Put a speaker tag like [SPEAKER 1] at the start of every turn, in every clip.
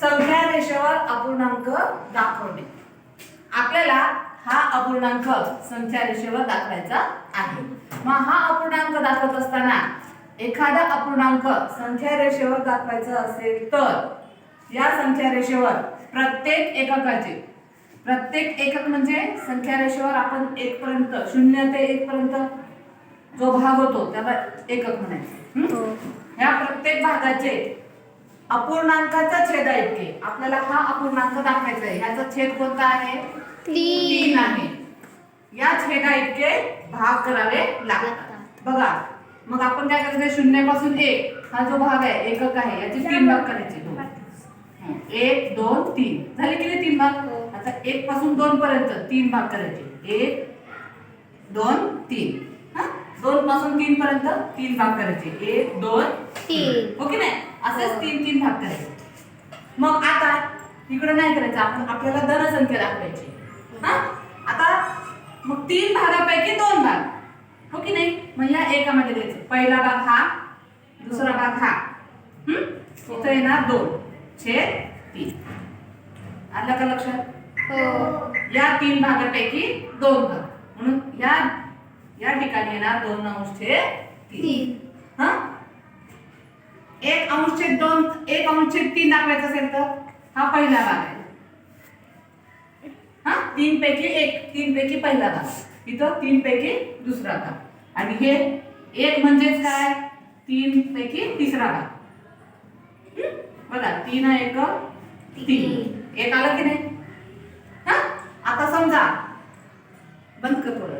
[SPEAKER 1] संख्या रेषेवर अपूर्णांक दाखवणे. आपल्याला हा अपूर्णांक संख्या रेषेवर दाखवायचा आहे. मग हा अपूर्णांक दाखवत असताना एखादा अपूर्णांक संख्या रेषेवर दाखवायचा असेल तर या संख्या रेषेवर प्रत्येक एककाचे प्रत्येक एकक म्हणजे संख्या रेषेवर आपण एक पर्यंत शून्य ते एक पर्यंत जो भाग होतो त्याला एकक म्हणायचं. हं? ह्या प्रत्येक भागाचे अपूर्णांकाचा छेद इतके. आपल्याला हा अपूर्णांक दाखवायचा आहे. ह्याचा छेद कोणता आहे? तीन. आहे. या छेदा इतके भाग करावे लागतात. बघा मग आपण काय करायचं शून्यापासून एक. हा जो भाग आहे एकक आहे याचे तीन भाग करायचे. एक दोन तीन. झाले की नाही तीन भाग?
[SPEAKER 2] हो.
[SPEAKER 1] आता एक पासून दोन पर्यंत तीन भाग करायचे. एक दोन तीन? दोन पासून तीन पर्यंत तीन भाग करायचे. एक दोन
[SPEAKER 2] तीन.
[SPEAKER 1] हो की नाही? असेच
[SPEAKER 2] हो.
[SPEAKER 1] तीन तीन भाग करायचे. मग आता इकडे नाही करायचं. आपण आपल्याला धनसंख्या दाखवायची. हा? आता मग तीन भागापैकी दोन भाग. हो की नाही? मग या एकामध्ये द्यायचं. पहिला भाग हा दुसरा भाग हा? इथं येणार दोन. छेद तीन. आलं का लक्षात?
[SPEAKER 2] हो.
[SPEAKER 1] या तीन भागापैकी दोन भाग. म्हणून या या ठिकाणी येणार दोन अंश छेद तीन. हा? एक अंश छेद दोन एक अंश छेद तीन दाखवायचं असेल तर? हा पहिला भाग आहे. हा? तीन पैकी एक तीन पैकी पहिला भाग. इथं तीन पैकी दुसरा भाग. आणि हे एक म्हणजेच काय? तीन पैकी तिसरा भाग? बघा तीन एक तीन. एक आलं की नाही? हा? आता समजा बंद कर थोडं.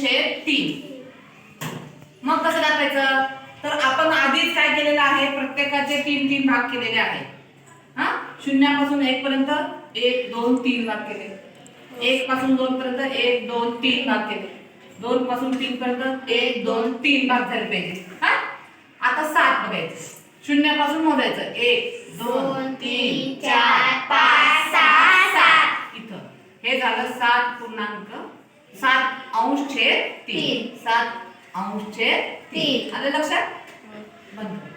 [SPEAKER 1] छेद तीन. मग कसं दाखवायचं? तर आपण आधीच काय केलेलं आहे? प्रत्येकाचे तीन तीन भाग केलेले आहेत. हा? शून्यापासून एक पर्यंत एक दोन तीन भाग केले. एक पासून दोन पर्यंत एक दोन तीन भाग केले. दोन पासून तीन पर्यंत एक दोन तीन भाग झाले पाहिजे. हा? आता सात बघायचं. शून्यापासून मोजायचं. एक दोन तीन चार पाच सहा सात. इथं. हे झालं सात पूर्णांक सात अंश छेद
[SPEAKER 2] तीन.
[SPEAKER 1] सात अंश छेद तीन.
[SPEAKER 2] तीन.
[SPEAKER 1] आलं लक्षात? बंद.